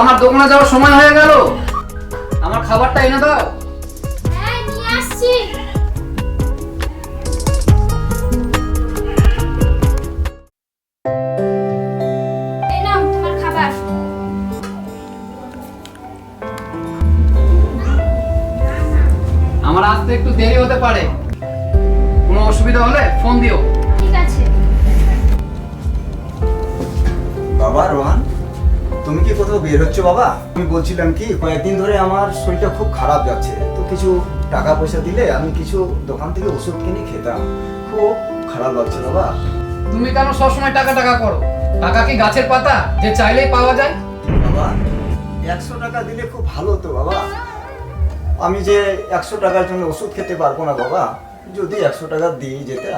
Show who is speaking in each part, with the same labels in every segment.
Speaker 1: আমার দোকানে যাওয়ার সময় হয়ে গেল। আমার খাবারটা এনে দাও।
Speaker 2: হ্যাঁ নিয়ে আসছি।
Speaker 1: আমার আসতে একটু দেরি হতে পারে। কোনো অসুবিধা হলে ফোন দিও।
Speaker 2: ঠিক আছে।
Speaker 3: বাবা রোহান? তুমি কি কোথাও বের হচ্ছ বাবা? আমি বলছিলাম কি কয়েকদিন ধরে আমার শরীরটা খুব খারাপ যাচ্ছে তো কিছু টাকা পয়সা দিলে আমি কিছু দোকান থেকে ওষুধ কিনে খেতাম। খুব খারাপ লাগছে বাবা।
Speaker 1: তুমি কেন সবসময় টাকা টাকা করো? টাকা কি গাছের পাতা? যে চাইলেই পাওয়া যায়?
Speaker 3: বাবা একশো টাকা দিলে খুব ভালো তো বাবা। আমি যে একশো টাকার জন্য ওষুধ খেতে পারব না বাবা। যদি একশো টাকা দিয়ে যেতে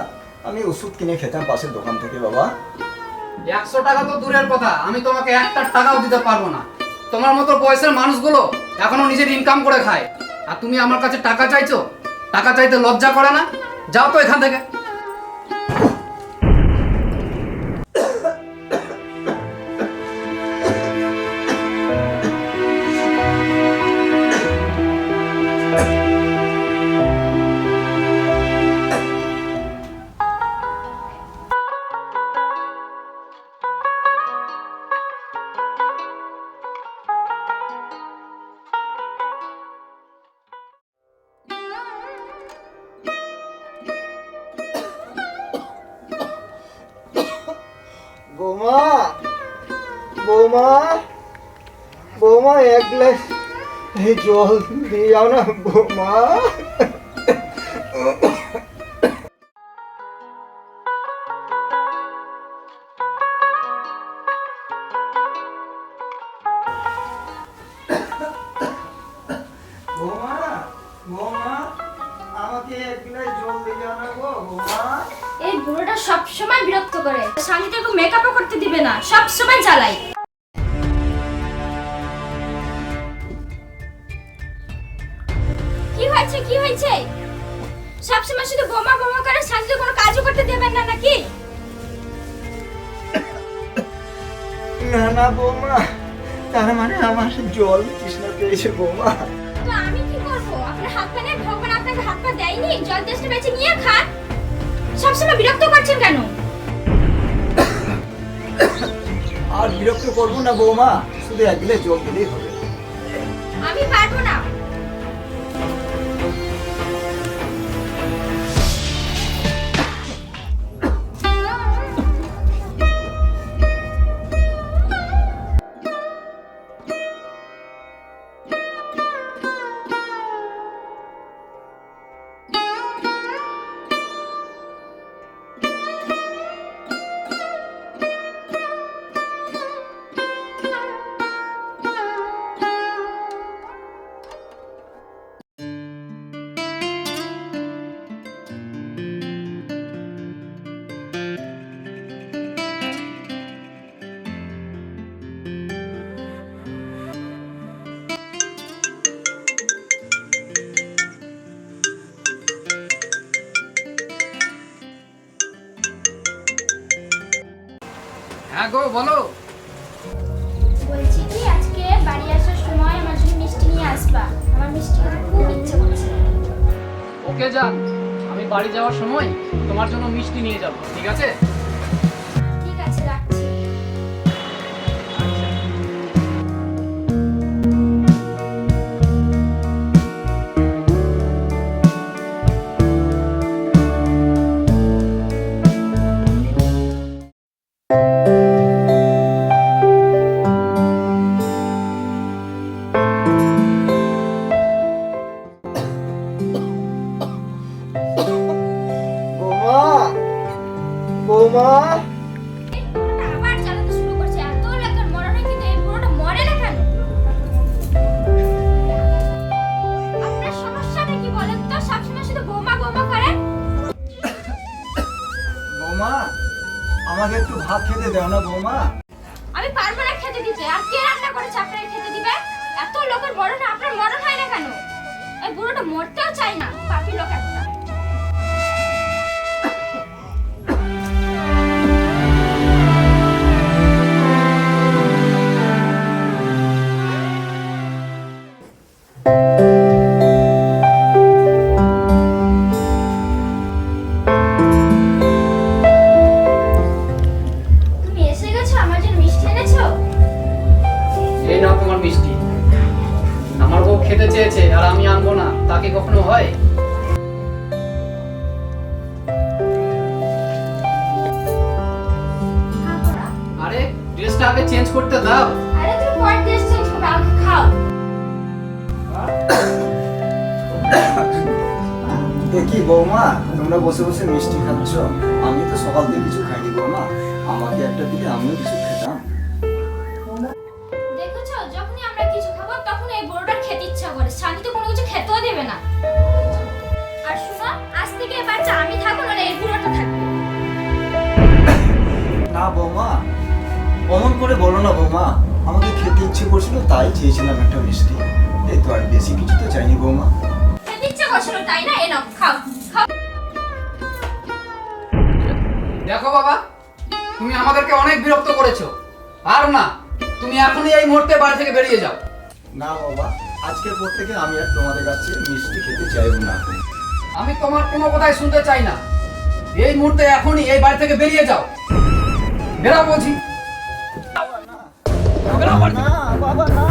Speaker 3: আমি ওষুধ কিনে খেতাম পাশের দোকান থেকে বাবা।
Speaker 1: একশো টাকা তো দূরের কথা। আমি তোমাকে একটা টাকাও দিতে পারব না। তোমার মতো বয়সের মানুষগুলো এখনও নিজের ইনকাম করে খায়। আর তুমি আমার কাছে টাকা চাইছো? টাকা চাইতে লজ্জা করে না? যাও তো এখান থেকে।
Speaker 3: বৌমা বৌমা এক গ্লাস এই জল দিয়ে যাও না বৌমা। বৌমা বৌমা আমাকে এক গ্লাস জল দিয়ে যাও না গো বৌমা।
Speaker 2: এই বুড়োটা সব সময় বিরক্ত করে। শান্তিতে একটু মেকআপও করতে দিবে না সব সময় জ্বালাই কি হয়েছে? কি হয়েছে সব সময় শুধু বোমা বোমা করে শান্তিতে কোনো কাজও করতে দেবেন না নাকি?
Speaker 3: না না বৌমা। তার মানে আমার জল তৃষ্ণা পেয়েছে বৌমা।
Speaker 2: তো আমি কি করব? আপনার হাত পা নেই ভগবান আপনাকে হাত পা দেয়নি? জল টেস্টে বেঁচে নিয়ে খান। সবসময় বিরক্ত করছেন কেন?
Speaker 3: আর বিরক্ত করব না বৌমা। শুধু এক জল দিলেই হবে।
Speaker 1: হ্যাঁ গো বলো।
Speaker 2: বলছি কি আজকে বাড়ি আসার সময় আমার জন্য মিষ্টি নিয়ে আসবা। আমার মিষ্টি খেতে খুব ইচ্ছে করছে।
Speaker 1: ওকে যান আমি বাড়ি যাওয়ার সময় তোমার জন্য মিষ্টি নিয়ে যাব ঠিক আছে?
Speaker 3: আমাকে একটু ভাত খেতে
Speaker 2: আমি পারব না খেতে দিতে। আর কে রান্না করেছে আপনাকে খেতে দিবে? এত লোকের মরণ আপনার মরণ হয় না কেন? এই বুড়োটা মরতেও চাই না। পাপি লোক একটা।
Speaker 1: হয়। আরে ড্রেসটা আগে চেঞ্জ করতে দাও।
Speaker 2: আরে তুমি পরে ড্রেস চেঞ্জ করবে আমাকে খাও।
Speaker 3: কি বৌমা তোমরা বসে বসে মিষ্টি খাচ্ছ। আমি তো সকাল থেকে কিছু খাইনি বৌমা। আমাকে একটা দিলে আমিও কিছু বৌমা। অমন করে বলো না বৌমা আমাকে খেতে ইচ্ছে করছিল তাই চেয়েছিলাম একটা মিষ্টি। এই তো আর বেশি কিছু তো চাইনি বৌমা।
Speaker 2: খেতে ইচ্ছা করছিল তাই না? এ খাও খাও।
Speaker 1: দেখো বাবা তুমি আমাদেরকে অনেক বিরক্ত করেছ। আর না তুমি এখনই এই মুহূর্তে বাড়ি থেকে বেরিয়ে যাও।
Speaker 3: না বাবা আজকের পর থেকে আমি আর তোমাদের কাছে মিষ্টি খেতে চাইব না।
Speaker 1: আমি তোমার কোনো কথাই শুনতে চাই না। এই মুহূর্তে এখনই এই বাড়ি থেকে বেরিয়ে যাও। বেরাও বলছি বেরাও বাড়ি থেকে।
Speaker 3: না বাবা না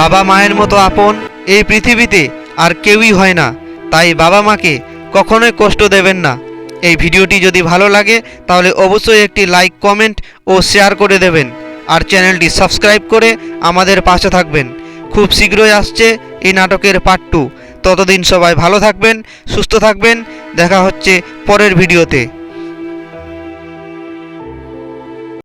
Speaker 4: বাবা মায়ের মতো আপন এই পৃথিবীতে আর কেউই হয় না। তাই বাবা মাকে কখনোই কষ্ট দেবেন না। এই ভিডিওটি যদি ভালো লাগে, তাহলে অবশ্যই একটি লাইক কমেন্ট ও শেয়ার করে দেবেন। আর চ্যানেলটি সাবস্ক্রাইব করে আমাদের পাশে থাকবেন। খুব শীঘ্রই আসছে এই নাটকের পার্ট টু ততদিন সবাই ভালো থাকবেন, সুস্থ থাকবেন। দেখা হচ্ছে পরের ভিডিওতে।